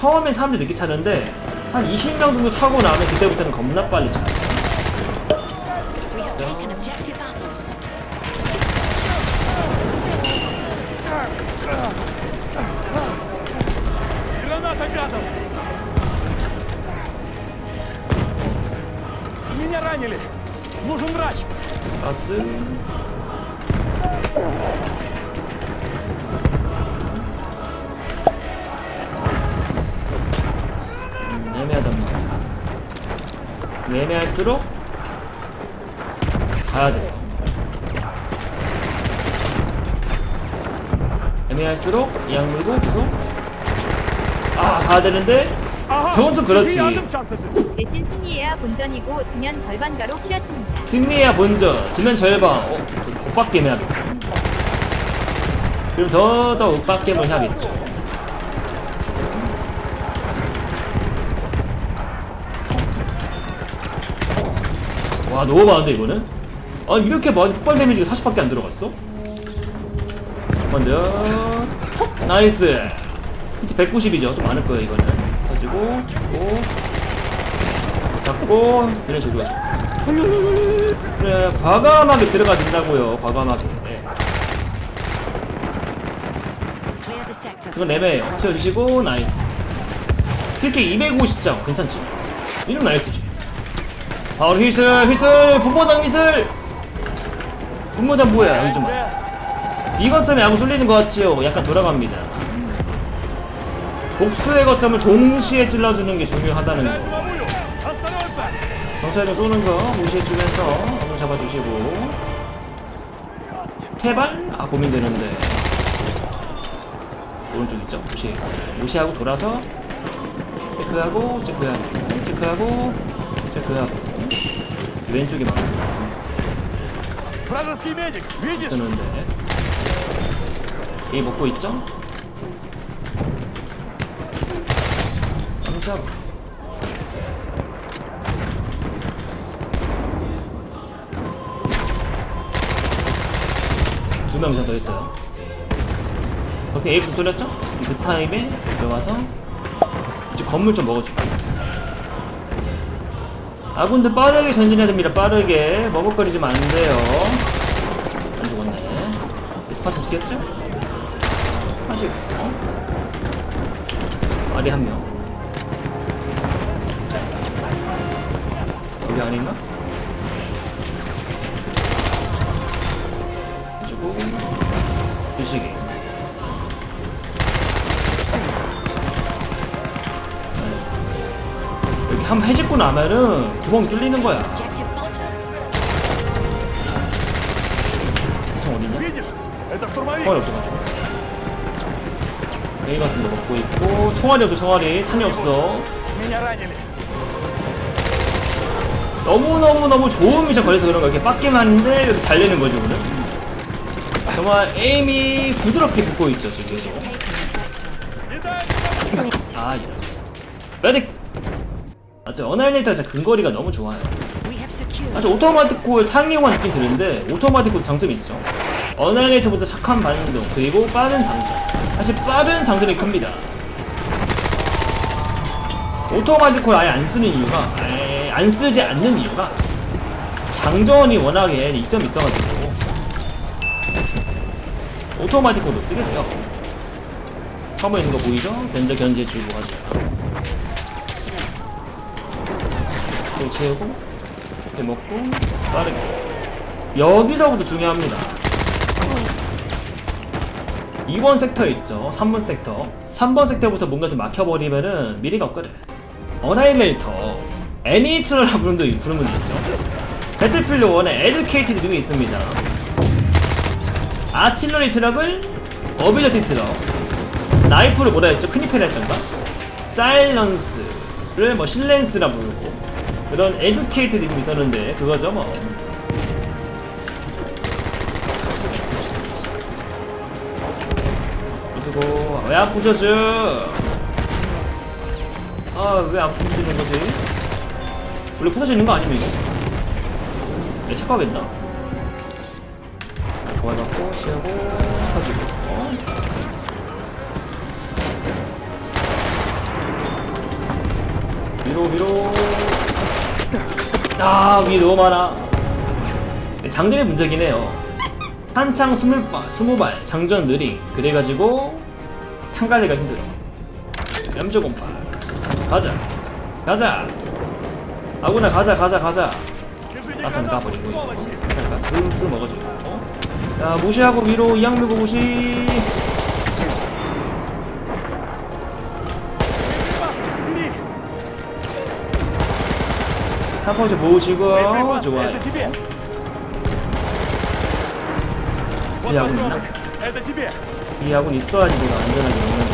처음엔 사람들이 늦게 차는데 한 20명 정도 차고 나면 그때부터는 겁나 빨리 차. We have taken objective apples. Граната гадом! Меня ранили! Нужен врач! 가 말이야. 애매할수록 가야 돼. 애매할수록 이악 물고 계속 아 가야 되는데 저건 좀 그렇지. 대신 승리해야 본전이고 지면 절반가로 후려칩니다. 승리해야 본전, 지면 절반. 어, 오빠 게임 해야겠죠. 그럼 더더 오빠 게임을 해야겠죠. 와 너무 많은데 이거는? 아 이렇게 폭발 데미지가 40밖에 안 들어갔어? 먼저 나이스. 히트 190이죠. 좀 많을 거예요 이거는. 가지고 잡고. 잡고 이런 식으로 해줘 그래 과감하게 들어가 준다고요 과감하게. 네. 그건 애매해요 채워주시고 나이스. 특히 250점 괜찮지? 이름 나이스지 바로 휘슬 휘슬 분모장 휘슬. 분모장 뭐야 요즘 이것 때문에 아무 쏠리는 것 같지요. 약간 돌아갑니다. 복수의 거점을 동시에 찔러주는 게 중요하다는 거. 경찰도 쏘는 거 무시해주면서 한번 잡아주시고. 제발? 아 고민되는데. 오른쪽 있죠? 무시 무시하고 돌아서 체크하고 체크하고 체크하고 체크하고. 왼쪽이 막 Вражеский медик! Видишь? 쓰는데 이 먹고 있죠? 깜짝 두명 이상 더 있어요 어떻게 A 국 돌렸죠? 그 타임에 들어와서 이제 건물 좀 먹어줄게 아군들 빠르게 전진해야 됩니다. 빠르게. 머뭇거리지면 안 돼요. 안 죽었네. 스파트 시켰죠? 하시고 아리 한 명. 여기 아닌가? 한번 해집고 나면은 구멍이 뚫리는 거야. 총 어딨냐? 총알이 없어가지고. 레이 같은 거 먹고 있고 총알이 없어 총알이 탄이 없어. 너무너무너무 좋은 미션 걸려서 그런 거 이렇게 빡게만데 그래서 잘 내는 거지 오늘 정말 에임이 부드럽게 붙고 있죠 지금 계속 아 이런 메딕 맞죠? 어나이네이터 진짜 근거리가 너무 좋아요. 아주 오토마틱코의 상용화 느낌 드는데 오토마틱코 장점이 있죠. 어나이네이터보다 착한 반동 그리고 빠른 장점. 사실 빠른 장점이 큽니다. 오토마틱코 아예 안 쓰는 이유가 아예 안 쓰지 않는 이유가 장전이 워낙에 이점이 있어가지고 오토마틱코로 쓰게 돼요. 처음에 있는 거 보이죠? 밴드 견제해주고 하죠 또 채우고 이렇게 먹고 빠르게. 여기서부터 중요합니다. 2번 섹터 있죠. 3번 섹터. 3번 섹터부터 뭔가 좀 막혀버리면은 미리가 없거든 어나일레이터. 애니트라고 부르는 분도 있죠. 배틀필드 1에 에듀케이티드 등이 있습니다. 아틸러리 트럭을 어빌리티 트럭 나이프를 뭐라 했죠? 크니페라 했던가? 사일런스를 뭐 실렌스라 부르고 그런 에듀케이트드 등이 있었는데 그거죠 뭐 그리고 왜 안 부셔져? 아왜 안 부서지는 거지? 원래 부서지는 거 아니면 이거? 내 착각했나? 좋아졌고 시하고 터지고 어? 위로 위로 아, 위에 너무 많아. 장전의 문제긴 해요. 한창 스물, 스무 발, 장전 느리. 그래가지고, 탄갈리가 힘들어. 염조곰파. 가자. 가자. 아구나, 가자, 가자, 가자. 아산 가버리고. 아산 가스, 먹어주고. 어? 자, 무시하고 위로, 이양 밀고 무시. 한 번째 보시고 좋아요. 이 아군 이 아군 있어야지 내가 안전하게 먹는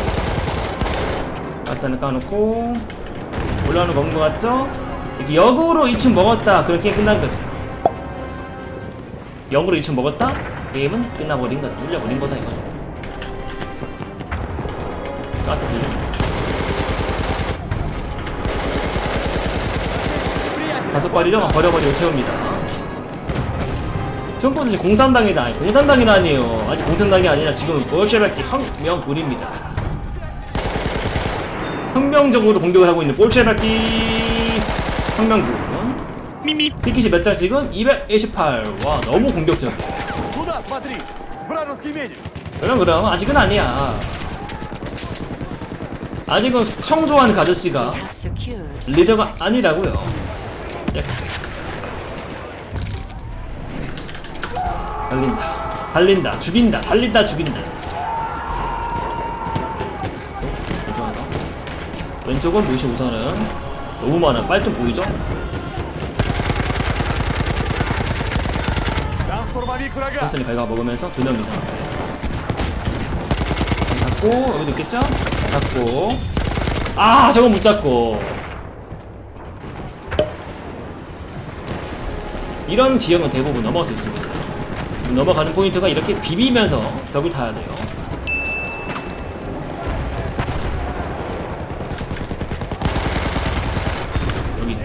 거. 아산을 까놓고 올라오는 거 먹는 거 같죠? 이게 역으로 2층 먹었다. 그렇게 끝난 거지. 역으로 2층 먹었다? 게임은 끝나버린 거다. 눌려버린 거다 이거 가스 들려. 다섯 발이랑 버려버리고 채웁니다. 전번은 이제 공산당이다. 아니, 공산당이 아니에요. 아직 공산당이 아니라 지금 볼셰베키 혁명군입니다. 혁명적으로 공격을 하고 있는 볼셰베키 혁명군. 미미. 피키시 몇 장 지금? 218. 와, 너무 공격적이야. 그럼, 그럼. 아직은 아니야. 아직은 청조한 가저씨가 리더가 아니라고요. 달린다. 달린다. 죽인다. 달린다. 죽인다. 왼쪽 하나 왼쪽은 무시 우선은 너무 많아. 빨좀 보이죠? 천천히 갈가 먹으면서 두 명 이상. 잡고 여기도 있겠죠? 잡고. 아 저건 못 잡고. 이런 지형은 대부분 넘어갈 수 있습니다. 넘어가는 포인트가 이렇게 비비면서 벽을 타야 돼요 여기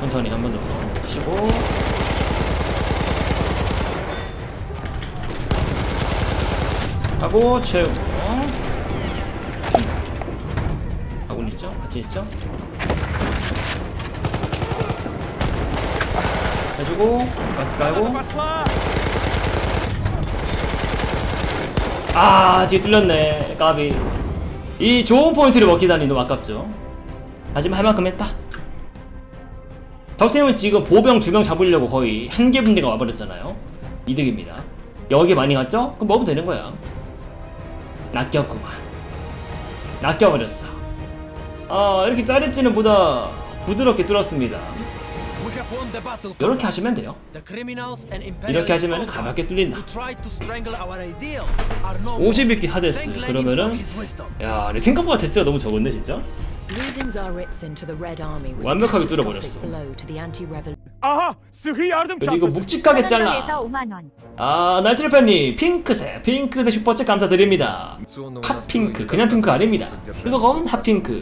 천천히 한 번 더 쉬고 하고 채우고. 가군 있죠? 같이 있죠? 해주고 마스 깔고. 아 뒤에 아, 뚫렸네. 까비. 이 좋은 포인트를 먹기다니 너무 아깝죠. 하지만 할 만큼 했다. 적팀은 지금 보병 두 명 잡으려고 거의 한 개 분대가 와버렸잖아요. 이득입니다. 여기 많이 갔죠? 그럼 먹으면 되는 거야. 낚였구만 낚여버렸어 아 이렇게 짜릿지는 보다 부드럽게 뚫었습니다. 이렇게 하시면 돼요 이렇게 하시면 가볍게 뚫린다 who tried to strangle our ideals are no more. 50읽기 하데스 그러면은. 야 생각보다 데스가 너무 적은데 진짜? 완벽하게 뚫어버렸어. Aha! Sıhhi yardım 그리고! 묵직하게 잘라 5만원에서 5만원. 아, 날트리팬님 핑크색 핑크색 슈퍼챗 감사드립니다. 핫핑크 그냥 핑크 아닙니다. 이건 핫핑크.